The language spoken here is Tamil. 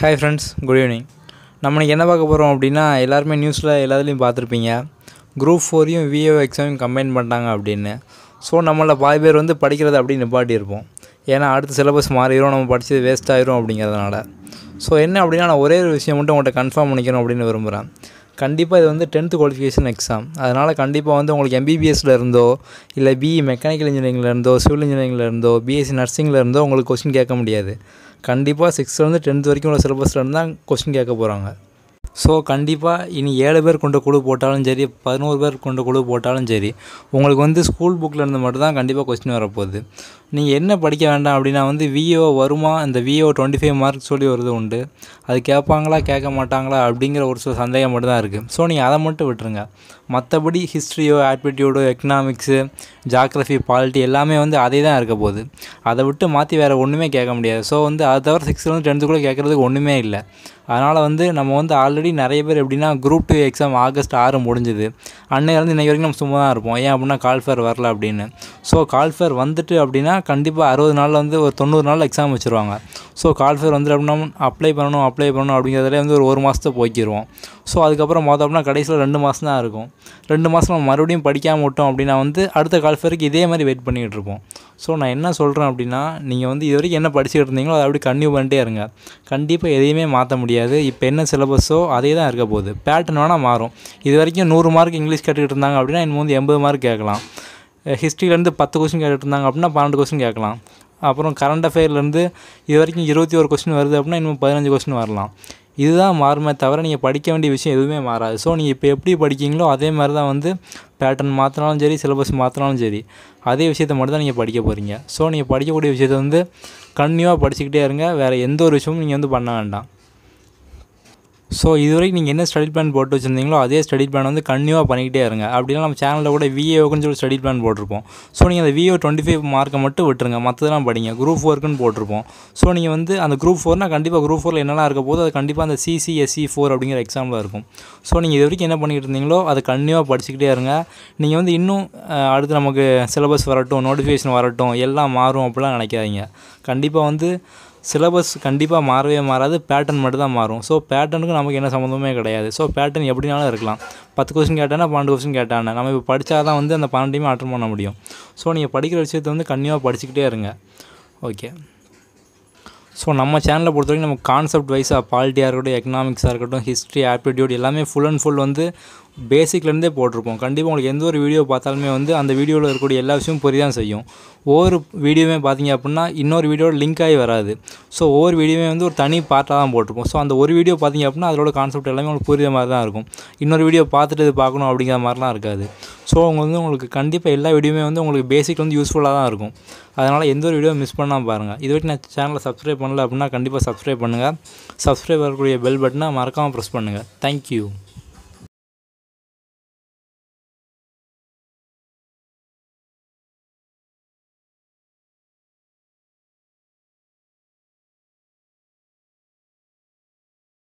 ஹாய் ஃப்ரெண்ட்ஸ் குட் ஈவினிங் நம்ம இன்றைக்கி என்ன பார்க்க போகிறோம் அப்படின்னா எல்லாருமே நியூஸில் எல்லாத்துலேயும் பார்த்துருப்பீங்க. குரூப் ஃபோரையும் விஏஓ எக்ஸாமையும் கம்பைன் பண்ணிட்டாங்க அப்படின்னு. ஸோ நம்மள பாதி பேர் வந்து படிக்கிறத அப்படி நிப்பாட்டியிருப்போம். ஏன்னா அடுத்த சிலபஸ் மாறிடும் நம்ம படித்தது வேஸ்ட் ஆயிரும் அப்படிங்கிறதுனால. ஸோ என்ன அப்படின்னா நான் ஒரே ஒரு விஷயம் மட்டும் உங்கள்கிட்ட கன்ஃபார்ம் பண்ணிக்கணும் அப்படின்னு விரும்புகிறேன் கண்டிப்பாக இது வந்து டென்த்து குவாலிஃபிகேஷன் எக்ஸாம் அதனால் கண்டிப்பாக வந்து உங்களுக்கு எம்பிபிஎஸ்ல இருந்தோ இல்லை பிஇ மெக்கானிக்கல் இன்ஜினியரிங்கில் இருந்தோ சிவில் இன்ஜினியரிங்கில் இருந்தோ பிஎஸ்சி நர்சிங்கில் இருந்தோ உங்களுக்கு கொஸ்டின் கேட்க முடியாது. கண்டிப்பாக சிக்ஸ்த்லேருந்து டென்த் வரைக்கும் உள்ள சிலபஸில் இருந்து தான் கொஸ்டின் கேட்க போகிறாங்க ஸோ கண்டிப்பாக இனி ஏழு பேர் கொண்ட குழு போட்டாலும் சரி பதினோரு பேர் கொண்ட குழு போட்டாலும் சரி உங்களுக்கு வந்து ஸ்கூல் புக்கில் இருந்து மட்டும்தான் கண்டிப்பாக கொஸ்டின் வரப்போகுது. நீங்கள் என்ன படிக்க வேண்டாம் அப்படின்னா வந்து விஏஓ வருமா? இந்த விஓ டுவெண்ட்டி ஃபைவ் மார்க் சொல்லி வருது உண்டு. அது கேட்பாங்களா கேட்க மாட்டாங்களா அப்படிங்கிற ஒரு சில சந்தேகம் மட்டும் தான் இருக்குது ஸோ நீங்கள் அதை மட்டும் விட்டுருங்க. மற்றபடி ஹிஸ்ட்ரியோ ஆட்டிடியூடோ எக்கனாமிக்ஸு ஜாக்ரஃபி பாலிட்டி எல்லாமே வந்து அதே தான் இருக்க போகுது. அதை விட்டு மாற்றி வேறு ஒன்றுமே கேட்க முடியாது. ஸோ வந்து அதை தவிர சிக்ஸ்த்துலேருந்து டென்த்துக்குள்ளே கேட்குறதுக்கு ஒன்றுமே இல்லை. அதனால் வந்து நம்ம வந்து ஆல்ரெடி நிறைய பேர் எப்படின்னா குரூப் டூ எக்ஸாம் ஆகஸ்ட் ஆறு முடிஞ்சுது. அன்னையிலேருந்து இன்றைக்கி வரைக்கும் நம்ம சும்மா தான் இருப்போம். ஏன் அப்படின்னா கால்ஃபேர் வரல அப்படின்னு. ஸோ கால்ஃபேர் வந்துட்டு அப்படின்னா கண்டிப்பாக அறுபது நாளில் வந்து ஒரு தொண்ணூறு நாள் எக்ஸாம் வச்சுருவாங்க. ஸோ கால்ஃபேர் வந்து அப்படின்னா அப்ளை பண்ணணும் அப்ளை பண்ணணும் அப்படிங்கிறதுலே வந்து ஒரு ஒரு மாதத்தை போய்க்கிடுவோம் ஸோ அதுக்கப்புறம் மொதல் அப்படின்னா கடைசியில் ரெண்டு மாதம் தான் இருக்கும். ரெண்டு மாதம் நம்ம மறுபடியும் படிக்காமல் விட்டோம் அப்படின்னா வந்து அடுத்த கால்ஃபேருக்கு இதே மாதிரி வெயிட் பண்ணிகிட்டு இருப்போம். ஸோ நான் என்ன சொல்கிறேன் அப்படின்னா நீங்கள் வந்து இது வரைக்கும் என்ன படிச்சுட்டு இருந்தீங்களோ அதை அப்படி கன்டினியூ பண்ணிட்டே இருங்க. கண்டிப்பாக எதையுமே மாற்ற முடியாது. இப்போ என்ன சிலபஸோ அதே தான் இருக்க போகுது. பேட்டர்ன் வேணால் மாறும். இது வரைக்கும் நூறு மார்க் இங்கிலீஷ் கேட்டுக்கிட்டு இருந்தாங்க அப்படின்னா இன்னும் வந்து எண்பது மார்க் கேட்கலாம். ஹிஸ்ட்ரியிலேருந்து பத்து கொஸ்டின் கேட்டுட்டு இருந்தாங்க அப்படின்னா பன்னெண்டு கொஸ்டின் கேட்கலாம். அப்புறம் கரண்ட் அஃபேர்லேருந்து இது வரைக்கும் இருபத்தி ஒரு கொஸ்டின் வருது அப்படின்னா இன்னும் பதினஞ்சு கொஸ்டின் வரலாம். இதுதான் மாறுமே தவிர நீங்கள் படிக்க வேண்டிய விஷயம் எதுவுமே மாறாது. ஸோ நீங்கள் இப்போ எப்படி படிக்கிங்களோ அதே மாதிரி தான் வந்து பேட்டர்ன் மாற்றினாலும் சரி சிலபஸ் மாற்றினாலும் சரி அதே விஷயத்தை மட்டும் தான் நீங்கள் படிக்க போகிறீங்க ஸோ நீங்கள் படிக்கக்கூடிய விஷயத்தை வந்து கன்டினியூவாக படிச்சுக்கிட்டே இருங்க. வேறு எந்த ஒரு விஷயமும் நீங்கள் வந்து பண்ண வேண்டாம். ஸோ இதுவரைக்கும் நீங்கள் என்ன ஸ்டடி பிளான் போட்டு வச்சுருந்தீங்களோ அதே ஸ்டடி பிளான் வந்து கன்யூவாக பண்ணிக்கிட்டே இருங்க. அப்படின்னா நம்ம சேனலில் கூட விஏஓக்குன்னு சொல்லி ஸ்டடி பிளான் போட்டிருப்போம். ஸோ நீங்கள் அந்த விஏஓ டுவெண்ட்டி ஃபைவ் மார்க்கை மட்டும் விட்டுருங்க. மற்றதெல்லாம் படிங்க. குரூப் ஃபோர்க்குன்னு போட்டிருப்போம். ஸோ நீங்கள் வந்து அந்த குரூப் ஃபோர்னால் கண்டிப்பாக குரூப் ஃபோரில் என்னெல்லாம் இருக்க போது அது கண்டிப்பாக அந்த சிசிஎஸ்சி ஃபோர் அப்படிங்கிற எக்ஸாமில் இருக்கும். ஸோ நீங்கள் இது வரைக்கும் என்ன பண்ணிக்கிட்டு இருந்தீங்களோ அதை கன்யூவாக படிச்சுக்கிட்டே இருங்க. நீங்கள் வந்து இன்னும் அடுத்து நமக்கு சிலபஸ் வரட்டும் நோட்டிஃபிகேஷன் வரட்டும் எல்லாம் மாறும் அப்படிலாம் நினைக்காதீங்க. கண்டிப்பாக வந்து சிலபஸ் கண்டிப்பாக மாறவே மாறாது பேட்டர்ன் மட்டும் தான் மாறும் ஸோ பேட்டர்னுக்கு நமக்கு என்ன சம்மந்தமே கிடையாது. ஸோ பேட்டர்ன் எப்படினாலும் இருக்கலாம். பத்து கொஸ்டின் கேட்டானா பன்னெண்டு கொஸ்டின் கேட்டானே. நம்ம இப்போ படித்தா தான் வந்து அந்த பன்னெண்டையுமே அட்டன் பண்ண முடியும். ஸோ நீங்கள் படிக்கிற விஷயத்தை வந்து கண்டிப்பாக படிச்சுக்கிட்டே இருங்க. ஓகே ஸோ நம்ம சேனலை பொறுத்த வரைக்கும் நம்ம கான்செப்ட் வைஸாக பாலிட்டியாக இருக்கட்டும் எக்கனாமிக்ஸாக இருக்கட்டும் ஹிஸ்ட்ரி ஆப்டிடியூட் எல்லாமே ஃபுல் அண்ட் ஃபுல் வந்து பேசிக்லேருந்தே போட்டிருப்போம். கண்டிப்பாக உங்களுக்கு எந்த ஒரு வீடியோ பார்த்தாலுமே வந்து அந்த வீடியோவில் இருக்கக்கூடிய எல்லா விஷயமும் புரிய தான் செய்யும். ஒவ்வொரு வீடியோவுமே பார்த்தீங்க அப்படின்னா இன்னொரு வீடியோட லிங்க் ஆகி வராது. ஸோ ஒவ்வொரு வீடியோவே வந்து ஒரு தனி பார்ட்டாக தான் போட்டிருப்போம். ஸோ அந்த ஒரு வீடியோ பார்த்தீங்க அப்படின்னா அதோட கான்செப்ட் எல்லாமே உங்களுக்கு புரியுற மாதிரி தான் இருக்கும். இன்னொரு வீடியோ பார்த்துட்டு இது பார்க்கணும் அப்படிங்கிற மாதிரிலாம் இருக்காது. ஸோ அவங்க வந்து உங்களுக்கு கண்டிப்பாக எல்லா வீடியோமே வந்து உங்களுக்கு பேசிக் வந்து யூஸ்ஃபுல்லாக தான் இருக்கும். அதனால் எந்த ஒரு வீடியோ மிஸ் பண்ணாமல் பாருங்கள் இது வரைக்கும் நான் சேனலை சப்ஸ்கிரைப் பண்ணல அப்படின்னா கண்டிப்பாக சப்ஸ்கிரைப் பண்ணுங்கள் சப்ஸ்கிரைப் வரக்கூடிய பெல் பட்டனை மறக்காமல் ப்ரெஸ் பண்ணுங்கள் தேங்க்யூ